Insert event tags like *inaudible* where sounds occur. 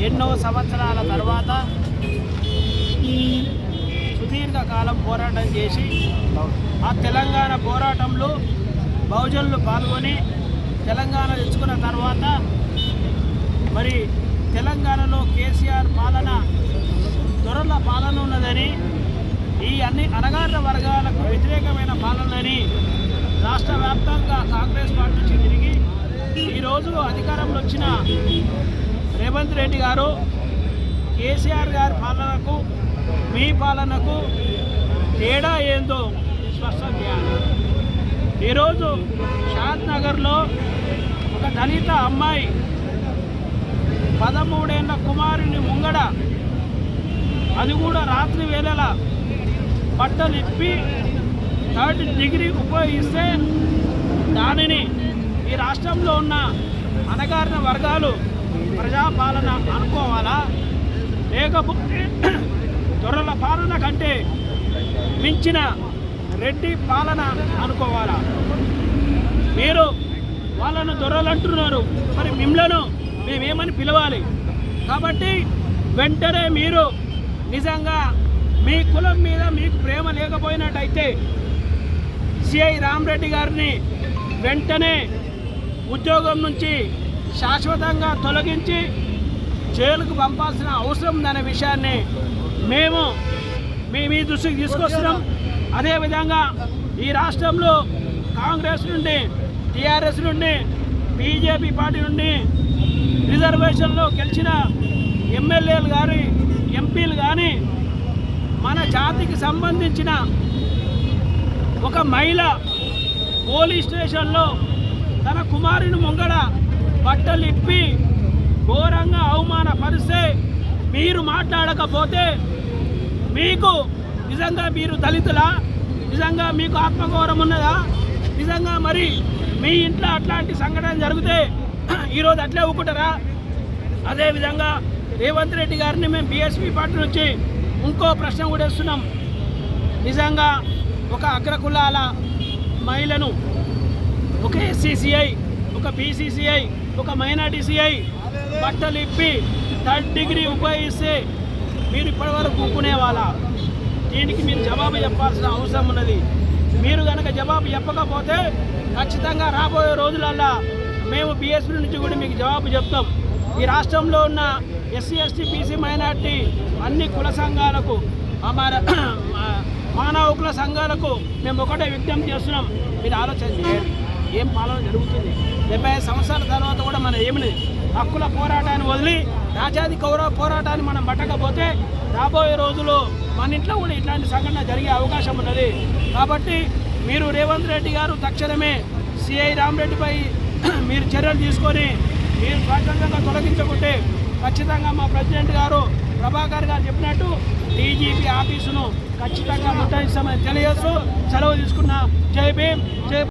ఎన్నో సంవత్సరాల తర్వాత సుదీర్ఘకాలం పోరాటం చేసి ఆ తెలంగాణ పోరాటంలో బహుజనులు పాల్గొని తెలంగాణ తెచ్చుకున్న తర్వాత మరి తెలంగాణలో కేసీఆర్ పాలన దొరల పాలన ఉన్నదని ఈ అన్ని అణగారిన వర్గాలకు వ్యతిరేకమైన పాలనని రాష్ట్ర వ్యాప్తంగా కాంగ్రెస్ పార్టీ నుంచి తిరిగి ఈరోజు అధికారంలో వచ్చిన రేవంత్ రెడ్డి గారు కేసీఆర్ గారి పాలనకు మీ పాలనకు తేడా ఏందో స్పష్టం చేయాలి. ఈరోజు షాద్ నగర్లో ఒక దళిత అమ్మాయి పదమూడేళ్ళ కుమారుని ముంగడ అది కూడా రాత్రి వేళల బట్టలు ఇప్పి థర్డ్ డిగ్రీ ఉపయోగిస్తే దానిని ఈ రాష్ట్రంలో ఉన్న అణగారిన వర్గాలు ప్రజాపాలన అనుకోవాలా? లేకపోతే దొరల *clears throat* పాలన కంటే మించిన రెడ్డి పాలన అనుకోవాలా? మీరు వాళ్ళను దొరలంటున్నారు. మరి మిమ్మలను మేమేమని పిలవాలి? కాబట్టి వెంటనే మీరు నిజంగా మీ కులం మీద మీకు ప్రేమ లేకపోయినట్టయితే సిఐ రామరెడ్డి గారిని వెంటనే ఉద్యోగం నుంచి శాశ్వతంగా తొలగించి జైలుకు పంపాల్సిన అవసరం ఉందనే విషయాన్ని మేము మీ మీ దృష్టికి తీసుకొస్తున్నాం. అదేవిధంగా ఈ రాష్ట్రంలో కాంగ్రెస్ నుండి టీఆర్ఎస్ నుండి బీజేపీ పార్టీ నుండి రిజర్వేషన్లో గెలిచిన ఎమ్మెల్యేలు కానీ ఎంపీలు కానీ మన జాతికి సంబంధించిన ఒక మహిళ పోలీస్ స్టేషన్లో తన కుమారుని ముంగడ బట్టలు ఇప్పి ఘోరంగా అవమానపరిస్తే మీరు మాట్లాడకపోతే మీకు నిజంగా మీరు దళితులా? నిజంగా మీకు ఆత్మగౌరవం ఉన్నదా? నిజంగా మరి మీ ఇంట్లో అట్లాంటి సంఘటన జరిగితే *clears throat* ఈరోజు అట్లే ఒప్పుకుంటారా అదేవిధంగా రేవంత్ రెడ్డి గారిని మేము బీఎస్పీ పార్టీ నుంచి ఇంకో ప్రశ్న కూడా ఇస్తున్నాం నిజంగా ఒక అగ్రకులాల మహిళను ఒక ఎస్సీసీఐ ఒక బీసీసీఐ ఒక మైనార్టీసీఐ బట్టలు ఇప్పి థర్డ్ డిగ్రీ ఉపయోగిస్తే మీరు ఇప్పటివరకు కూకునేవాళ్ళ దీనికి మీరు జవాబు చెప్పాల్సిన అవసరం ఉన్నది. మీరు కనుక జవాబు చెప్పకపోతే ఖచ్చితంగా రాబోయే రోజులల్లా మేము బీఎస్పీ నుంచి కూడా మీకు జవాబు చెప్తాం. ఈ రాష్ట్రంలో ఉన్న ఎస్సీ ఎస్టీ బీసీ మైనార్టీ అన్ని కుల సంఘాలకు మన మానవ కుల సంఘాలకు మేము ఒకటే విజ్ఞప్తి చేస్తున్నాం. మీరు ఆలోచన చేయండి. ఏం పాలన జరుగుతుంది? డెబ్బై సంవత్సరాల తర్వాత కూడా మనం ఏమి హక్కుల పోరాటాన్ని వదిలి రాజాది కౌరవ పోరాటాన్ని మనం పట్టకపోతే రాబోయే రోజుల్లో మన ఇంట్లో కూడా ఇట్లాంటి సంఘటన జరిగే అవకాశం ఉన్నది. కాబట్టి మీరు రేవంత్ రెడ్డి గారు తక్షణమే సిఐ రామరెడ్డిపై *clears throat* మీరు చర్యలు తీసుకొని మీరు స్వచ్ఛందంగా తొలగించకుంటే ఖచ్చితంగా మా ప్రెసిడెంట్ గారు ప్రభాకర్ గారు చెప్పినట్టు డీజీపీ ఆఫీసును ఖచ్చితంగా ముట్టాయిస్తామని తెలియజేస్తూ సెలవు తీసుకున్న. జై భీమ్ జై